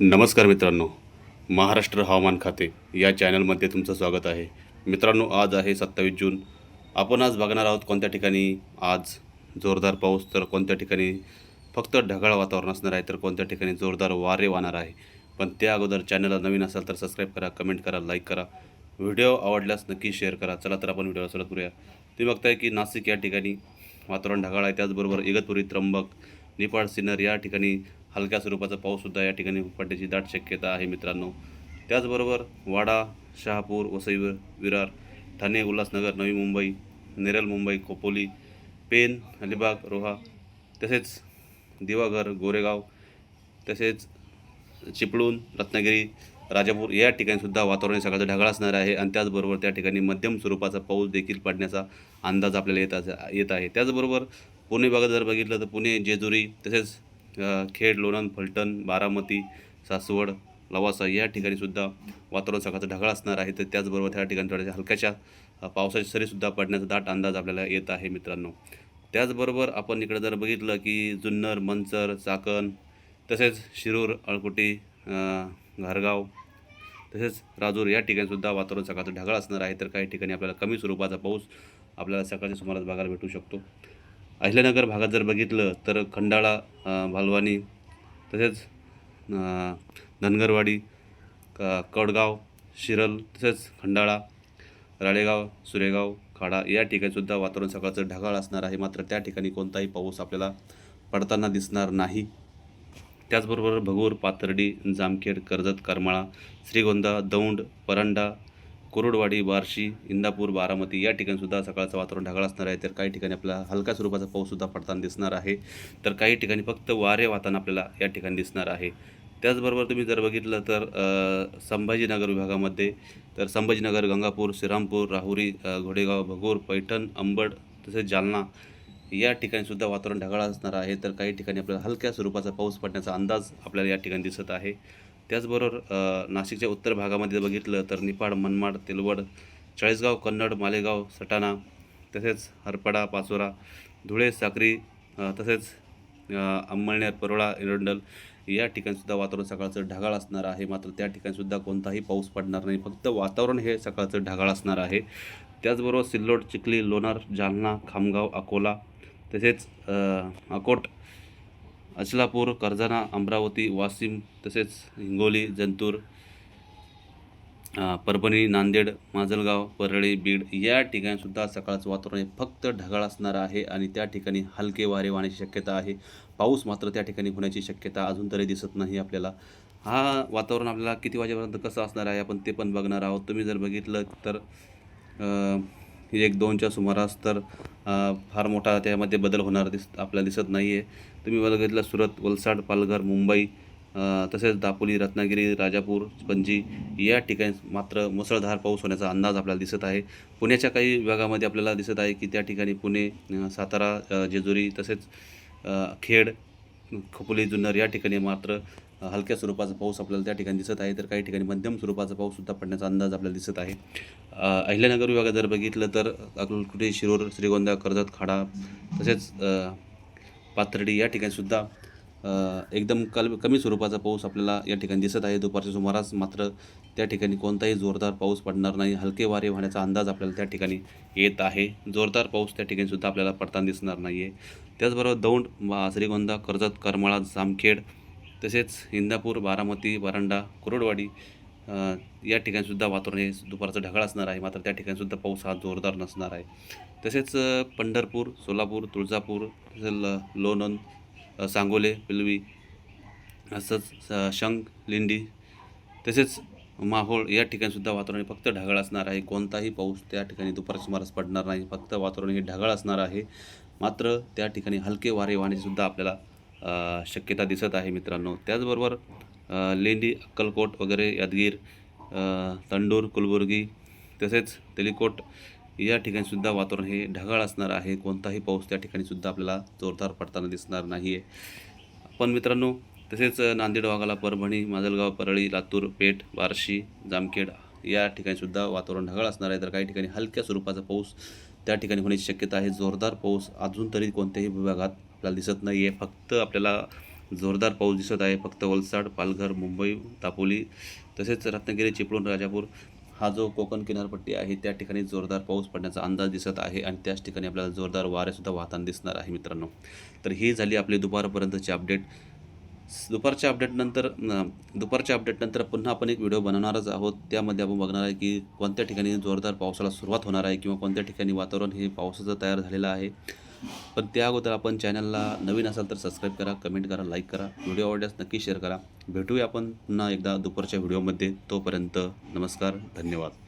नमस्कार मित्रांनो. महाराष्ट्र हवामान खाते या चॅनलमध्ये तुमचं स्वागत आहे. मित्रांनो आज आहे सत्तावीस जून. आपण आज बघणार आहोत कोणत्या ठिकाणी आज जोरदार पाऊस तर कोणत्या ठिकाणी फक्त ढगाळ वातावरण असणार आहे तर कोणत्या ठिकाणी जोरदार वारे वाहणार आहे. पण त्या अगोदर चॅनलला नवीन असाल तर सबस्क्राईब करा कमेंट करा लाईक करा. व्हिडिओ आवडल्यास नक्की शेअर करा. चला तर आपण व्हिडिओला सुरुवात करूया. तुम्ही बघताय की नाशिक या ठिकाणी वातावरण ढगाळ आहे. त्याचबरोबर इगतपुरी त्र्यंबक निपाड सिन्नर या ठिकाणी हलक्या स्वरूपाचा पाऊससुद्धा या ठिकाणी पडण्याची दाट शक्यता आहे मित्रांनो. त्याचबरोबर वाडा शहापूर वसई विरार ठाणे उल्हासनगर नवी मुंबई नेरल मुंबई खोपोली पेन अलिबाग रोहा तसेच दिवाघर गोरेगाव तसेच चिपळूण रत्नागिरी राजापूर या ठिकाणीसुद्धा वातावरण सकाळचं ढगाळ असणार आहे आणि त्याचबरोबर त्या ठिकाणी मध्यम स्वरूपाचा पाऊस देखील पडण्याचा अंदाज आपल्याला येत अस- येत आहे. त्याचबरोबर पुणे भागात जर बघितलं तर पुणे जेजुरी तसेच खेड लोणंद फलटण बारामती सासवड लवासा या ठिकाणीसुद्धा वातावरण सकाळचं ढगाळ असणार आहे. तर त्याचबरोबर त्या ठिकाणी थोड्याशा हलक्याशा पावसाची सरीसुद्धा पडण्याचा दाट अंदाज आपल्याला येत आहे मित्रांनो. त्याचबरोबर आपण इकडे जर बघितलं की जुन्नर मंचर चाकण तसेच शिरूर अळकुटी घारगाव तसेच राजूर या ठिकाणीसुद्धा वातावरण सकाळचं ढगाळ असणार आहे. तर काही ठिकाणी आपल्याला कमी स्वरूपाचा पाऊस आपल्याला सकाळच्या सुमारास बघायला भेटू शकतो. अहिल्यानगर भागात जर बघितलं तर खंडाळा भालवानी तसेच धनगरवाडी कडगाव शिरल तसेच खंडाळा राळेगाव सुरेगाव खाडा या ठिकाणीसुद्धा वातावरण सकाळचं ढगाळ असणार आहे. मात्र त्या ठिकाणी कोणताही पाऊस आपल्याला पडताना दिसणार नाही. त्याचबरोबर भगूर पाथर्डी जामखेड कर्जत करमाळा श्रीगोंदा दौंड परंडा कुरुडवाडी बार्शी इंदापूर बारामती या ठिकाणीसुद्धा सकाळचं वातावरण ढगाळ असणार आहे. तर काही ठिकाणी आपल्याला हलक्या स्वरूपाचा पाऊससुद्धा पडताना दिसणार आहे. तर काही ठिकाणी फक्त वारे वाहताना आपल्याला या ठिकाणी दिसणार आहे. त्याचबरोबर तुम्ही जर बघितलं तर संभाजीनगर विभागामध्ये तर संभाजीनगर गंगापूर श्रीरामपूर राहुरी घोडेगाव भगूर पैठण अंबड तसेच जालना या ठिकाणीसुद्धा वातावरण ढगाळ असणार आहे. तर काही ठिकाणी आपल्याला हलक्या स्वरूपाचा पाऊस पडण्याचा अंदाज आपल्याला या ठिकाणी दिसत आहे. त्याचबरोबर नाशिकच्या उत्तर भागामध्ये बघितलं तर निपाड मनमाड तेलवड चाळीसगाव कन्नड मालेगाव सटाणा तसेच हरपडा पाचोरा धुळे साक्री तसेच अंमळनेर परोळा एरंडल या ठिकाणीसुद्धा वातावरण सकाळचं ढगाळ असणार आहे. मात्र त्या ठिकाणीसुद्धा कोणताही पाऊस पडणार नाही. फक्त वातावरण हे सकाळचं ढगाळ असणार आहे. त्याचबरोबर सिल्लोड चिखली लोणार जालना खामगाव अकोला तसेच अकोट अचलापूर कर्जाना अमरावती वाशिम तसेच हिंगोली जंतूर परभणी नांदेड माजलगाव परळी बीड या ठिकाणीसुद्धा सकाळचं वातावरण हे फक्त ढगाळ असणार आहे आणि त्या ठिकाणी हलके वारे वाहण्याची शक्यता आहे. पाऊस मात्र त्या ठिकाणी होण्याची शक्यता अजून तरी दिसत नाही आपल्याला. हा वातावरण आपल्याला किती वाजेपर्यंत कसं असणार आहे आपण ते पण बघणार आहोत. तुम्ही जर बघितलं तर एक दोनच्या सुमारास तर फार मोठा त्यामध्ये बदल होणार दिस आपल्याला दिसत नाही आहे तुम्ही बघितलं सुरत वलसाड पालघर मुंबई तसेच दापोली रत्नागिरी राजापूर पणजी या ठिकाणी मात्र मुसळधार पाऊस होण्याचा अंदाज आपल्याला दिसत आहे. पुण्याच्या काही विभागामध्ये आपल्याला दिसत आहे की त्या ठिकाणी पुणे सातारा जेजुरी तसेच खेड खोपोली जुन्नर या ठिकाणी मात्र हलक्या स्वरूपाचा पाऊस आपल्याला त्या ठिकाणी दिसत आहे तर काही ठिकाणी मध्यम स्वरूपाचा पाऊससुद्धा पडण्याचा अंदाज आपल्याला दिसत आहे. अहिल्यानगर विभागात जर बघितलं तर अकलकुटे शिरोर श्रीगोंदा कर्जत खाडा तसेच पाथर्डी या ठिकाणीसुद्धा एकदम कल कमी स्वरूपाचा पाऊस आपल्याला या ठिकाणी दिसत आहे. दुपारच्या सुमारास मात्र त्या ठिकाणी कोणताही जोरदार पाऊस पडणार नाही. हलके वारे वाहण्याचा अंदाज आपल्याला त्या ठिकाणी येत आहे. जोरदार पाऊस त्या ठिकाणीसुद्धा आपल्याला पडताना दिसणार नाही आहे त्याचबरोबर दौंड श्रीगोंदा कर्जत करमाळा जामखेड तसेच इंदापूर बारामती वारंडा कुरोडवाडी या ठिकाणीसुद्धा वातावरण हे दुपारचं ढगाळ असणार आहे. मात्र त्या ठिकाणीसुद्धा पाऊस हा जोरदार नसणार आहे. तसेच पंढरपूर सोलापूर तुळजापूर तसेच ल- लोणंद सांगोले पिलवी असंच शंख लिंडी तसेच माहोळ या ठिकाणीसुद्धा वातावरण फक्त ढगाळ असणार आहे. कोणताही पाऊस त्या ठिकाणी दुपारच्या सुमारास पडणार नाही. फक्त वातावरण हे ढगाळ असणार आहे. मात्र त्या ठिकाणी हलके वारे वाहण्याचीसुद्धा आपल्याला शक्यता दिसत आहे मित्रांनो. त्याचबरोबर लेंडी अक्कलकोट वगैरे यादगीर तंडूर कुलबुर्गी तसेच तेलिकोट या ठिकाणीसुद्धा वातावरण हे ढगाळ असणार आहे. कोणताही पाऊस त्या ठिकाणीसुद्धा आपल्याला जोरदार पडताना दिसणार नाही आहे पण मित्रांनो तसेच नांदेड वाघाला परभणी माजलगाव परळी लातूर पेठ बार्शी जामखेड या ठिकाणीसुद्धा वातावरण ढगाळ असणार आहे. तर काही ठिकाणी हलक्या स्वरूपाचा पाऊस त्या ठिकाणी होण्याची शक्यता आहे. जोरदार पाऊस अजून तरी कोणत्याही विभागात आपल्याला दिसत नाही आहे फक्त आपल्याला जोरदार पाऊस दिसत आहे. फक्त वलसाड पालघर मुंबई दापोली तसेच रत्नागिरी चिपळूण राजापूर हा जो कोकण किनारपट्टी आहे त्या ठिकाणी जोरदार पाऊस पडण्याचा अंदाज दिसत आहे आणि त्याच ठिकाणी आपल्याला जोरदार वारेसुद्धा वाहताना दिसणार आहे मित्रांनो. तर ही झाली आपली दुपारपर्यंतची अपडेट दुपारच्या अपडेटनंतर न, दुपारच्या अपडेटनंतर पुन्हा आपण एक व्हिडिओ बनवणारच आहोत. त्यामध्ये आपण बघणार आहे की कोणत्या ठिकाणी जोरदार पावसाला सुरुवात होणार आहे किंवा कोणत्या ठिकाणी वातावरण हे पावसाचं तयार झालेलं आहे. पण त्या अगोदर आपण चॅनलला नवीन असाल तर सबस्क्राईब करा कमेंट करा लाईक करा व्हिडिओ आवडल्यास नक्की शेअर करा. भेटूया आपण पुन्हा एकदा दुपारच्या व्हिडिओमध्ये तोपर्यंत नमस्कार धन्यवाद.